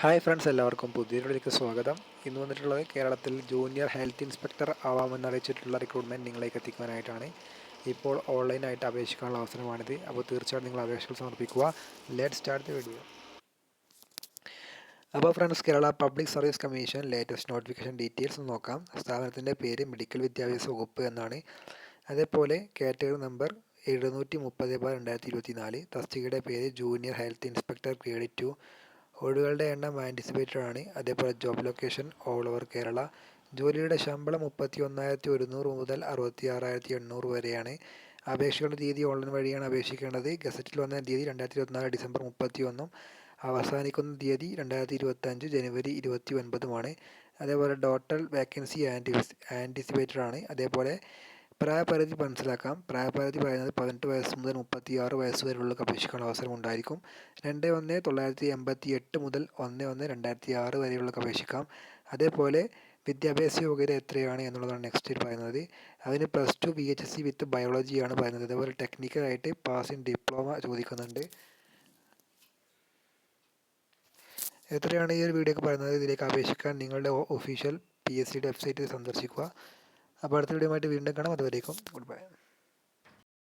Hi friends എല്ലാവർക്കും പുതിയൊരിലേക്ക് സ്വാഗതം. ഇന്ന് വന്നിട്ടുള്ളത് കേരളത്തിൽ ജൂനിയർ ഹെൽത്ത് ഇൻസ്പെക്ടർ ആവാമെന്നറിയിച്ചിട്ടുള്ള റിക്രൂട്ട്മെന്റ് നിങ്ങളിലേക്ക് എത്തിക്കുവാനായിട്ടാണ്. ഇപ്പോൾ ഓൺലൈനായിട്ട് അപേക്ഷിക്കാനുള്ള അവസരമാണിത്. അപ്പോൾ തീർച്ചയായിട്ടും നിങ്ങൾ അപേക്ഷകൾ സമർപ്പിക്കുക. ലെറ്റ് സ്റ്റാർട്ട് ദി വീഡിയോ അപ്പോൾ friends Kerala public service commission latest notification details നോക്കാം. സ്ഥാപനത്തിന്റെ പേര് മെഡിക്കൽ വിദ്യാഭ്യാസ വകുപ്പ് എന്നാണ്. അതേപോലെ കാറ്റഗറി നമ്പർ എഴുന്നൂറ്റി മുപ്പത് ബാർ രണ്ടായിരത്തി ഇരുപത്തി നാല് തസ്തികയുടെ പേര് junior health inspector grade two ഒഴിവുകളുടെ എണ്ണം ആന്റിസിപ്പേറ്റഡ് ആണ്. അതേപോലെ job location all over Kerala ജോലിയുടെ ശമ്പളം മുപ്പത്തി ഒന്നായിരത്തി ഒരുന്നൂറ് മുതൽ അറുപത്തി ആറായിരത്തി എണ്ണൂറ് വരെയാണ്. അപേക്ഷകളുടെ തീയതി ഓൺലൈൻ വഴിയാണ് അപേക്ഷിക്കേണ്ടത്. ഗസറ്റിൽ വന്ന തീയതി രണ്ടായിരത്തി ഇരുപത്തിനാല് ഡിസംബർ മുപ്പത്തി ഒന്നും അവസാനിക്കുന്ന തീയതി രണ്ടായിരത്തി ഇരുപത്തഞ്ച് ജനുവരി ഇരുപത്തി ഒൻപതുമാണ് അതേപോലെ ടോട്ടൽ വേക്കൻസി ആന്റി ആന്റിസിപ്പേറ്റഡ് ആണ്. അതേപോലെ പ്രായപരിധി മനസ്സിലാക്കാം. പ്രായപരിധി പറയുന്നത് പതിനെട്ട് വയസ്സ് മുതൽ മുപ്പത്തി ആറ് വയസ്സ് വരെയുള്ള അപേക്ഷിക്കാൻ അവസരം ഉണ്ടായിരിക്കും രണ്ട് ഒന്ന് തൊള്ളായിരത്തി എൺപത്തി എട്ട് മുതൽ ഒന്ന് ഒന്ന് രണ്ടായിരത്തി ആറ് വരെയുള്ള അപേക്ഷിക്കാം. അതേപോലെ വിദ്യാഭ്യാസ യോഗ്യത എത്രയാണ് എന്നുള്ളതാണ് നെക്സ്റ്റ് പറയുന്നത്. അതിന് plus two B H S C with ബയോളജിയാണ് പറയുന്നത്. അതേപോലെ ടെക്നിക്കലായിട്ട് പാസ് ഇൻ ഡിപ്ലോമ ചോദിക്കുന്നുണ്ട്. എത്രയാണ് ഈ ഒരു വീഡിയോ പറയുന്നത്? ഇതിലേക്ക് അപേക്ഷിക്കാൻ നിങ്ങളുടെ ഒഫീഷ്യൽ പി എസ് സിയുടെ വെബ്സൈറ്റ് സന്ദർശിക്കുക. അപ്പോൾ അടുത്ത വീഡിയോ ആയിട്ട് വീണ്ടും കാണാം. അതുവരേക്കും ഗുഡ് ബൈ